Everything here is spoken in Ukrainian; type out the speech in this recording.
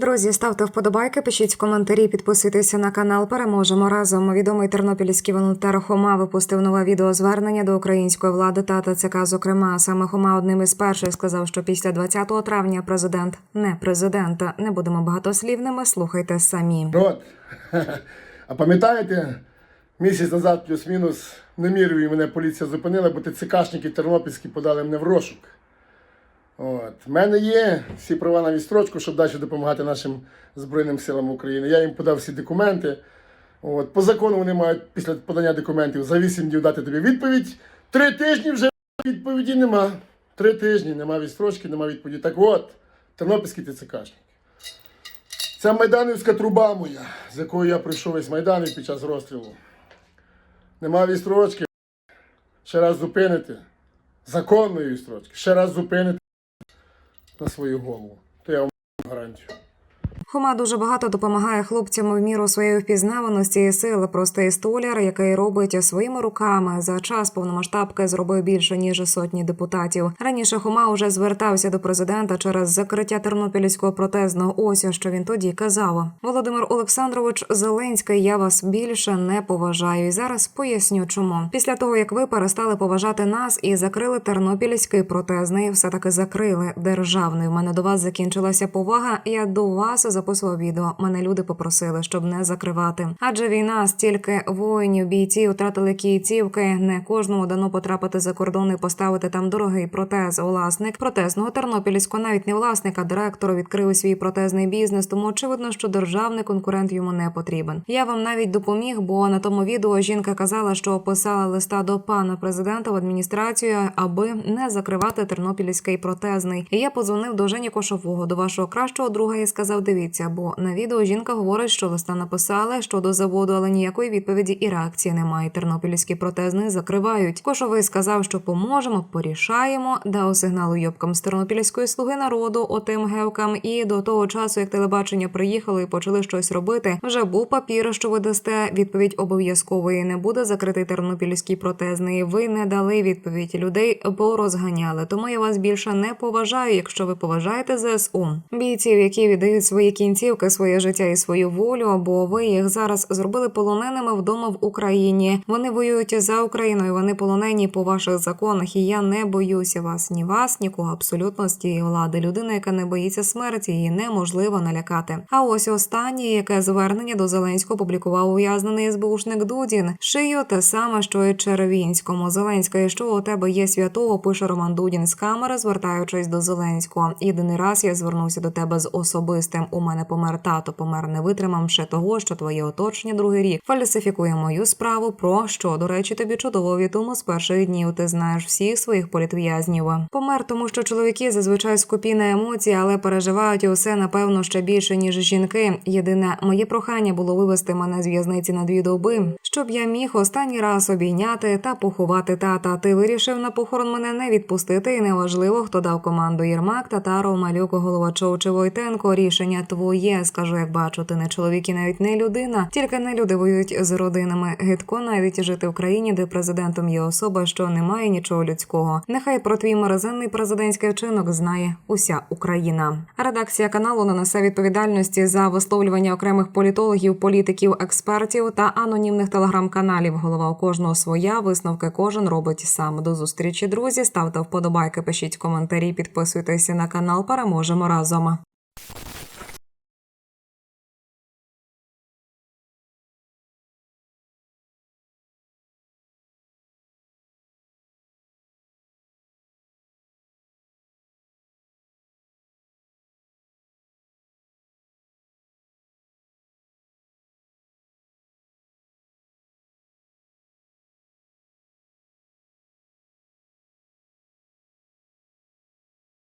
Друзі, ставте вподобайки, пишіть коментарі, підписуйтеся на канал. Переможемо разом. Відомий тернопільський волонтер Хома випустив нове відеозвернення до української влади та ТЦК. Зокрема, саме Хома одним із перших сказав, що після 20 травня президент не президент. Не будемо багатослівними. Слухайте самі. Народ, а пам'ятаєте, місяць назад плюс-мінус в Немірові мене поліція зупинила, бо ТЦКшники тернопільські подали мене в розшук. От. В мене є всі права на відстрочку, щоб далі допомагати нашим Збройним силам України. Я їм подав всі документи. От. По закону вони мають після подання документів за 8 днів дати тобі відповідь. Три тижні вже відповіді нема. Три тижні нема відстрочки, нема відповіді. Так от, тернопільські ТЦКшники. Це майданівська труба моя, з якою я прийшов із Майдану під час розстрілу. Нема відстрочки. Ще раз зупинити. Законної відстрочки. Ще раз зупинити на свою голову. То я вам гарантію. Хома дуже багато допомагає хлопцям в міру своєї впізнаваності і сили. Простий столяр, який робить своїми руками за час повномасштабки, зробив більше ніж сотні депутатів. Раніше Хома уже звертався до президента через закриття тернопільського протезного. Ось що він тоді казав. Володимир Олександрович Зеленський, я вас більше не поважаю. І зараз поясню, чому після того як ви перестали поважати нас і закрили тернопільський протезний, все таки закрили державний. В мене до вас закінчилася повага. Я до вас записував відео. Мене люди попросили, щоб не закривати. Адже війна стільки воїнів, бійців втратили кійцівки. Не кожному дано потрапити за кордон і поставити там дорогий протез. Власник протезного тернопільського, навіть не власник, а директор відкрив свій протезний бізнес. Тому очевидно, що державний конкурент йому не потрібен. Я вам навіть допоміг, бо на тому відео жінка казала, що писала листа до пана президента в адміністрацію, аби не закривати тернопільський протезний. І я позвонив до Жені Кошового, до вашого кращого друга, і сказав: дивіться, бо на відео жінка говорить, що листа написали щодо заводу, але ніякої відповіді і реакції немає. Тернопільський протезний закривають. Кошовий сказав, що поможемо, порішаємо. Дав сигналу йобкам з тернопільської слуги народу, отим гевкам. І до того часу, як телебачення приїхало і почали щось робити, вже був папір, що ви дасте відповідь обов'язкової. Не буде закритий тернопільський протезний. Ви не дали відповідь. Людей порозганяли. Тому я вас більше не поважаю, якщо ви поважаєте ЗСУ. Бійців, які віддають свої кінцівки, своє життя і свою волю, бо ви їх зараз зробили полоненими вдома в Україні. Вони воюють за Україною. Вони полонені по ваших законах. І я не боюся вас, ні вас, нікого абсолютно з тієї влади. Людина, яка не боїться смерті, її неможливо налякати. А ось останнє, яке звернення до Зеленського публікував ув'язнений СБУшник Дудін. Шию те саме, що і Черевінському. Зеленська, що у тебе є святого, пише Роман Дудін з камери, звертаючись до Зеленського. Єдиний раз я звернувся до тебе з особистим. У мене помер тато, помер не витримавши того, що твоє оточення другий рік фальсифікує мою справу. Про що до речі, тобі чудово відомо з перших днів. Ти знаєш всіх своїх політв'язнів. Помер, тому що чоловіки зазвичай скупі на емоції, але переживають усе напевно ще більше ніж жінки. Єдине моє прохання було вивести мене з в'язниці на дві доби, щоб я міг останній раз обійняти та поховати тата. Ти вирішив на похорон мене не відпустити, і неважливо, хто дав команду Єрмак, Татаров, Малюк, Головачов чи Войтенко. Рішення твоє. Скажу, як бачу, ти не чоловік і навіть не людина. Тільки не люди воюють з родинами. Гидко навіть жити в країні, де президентом є особа, що не має нічого людського. Нехай про твій мерзенний президентський вчинок знає уся Україна. Редакція каналу не несе відповідальності за висловлювання окремих політологів, політиків, експертів та анонімних телеграм-каналів. Голова у кожного своя висновки кожен робить сам. До зустрічі, друзі. Ставте вподобайки, пишіть коментарі, підписуйтеся на канал. Переможемо разом.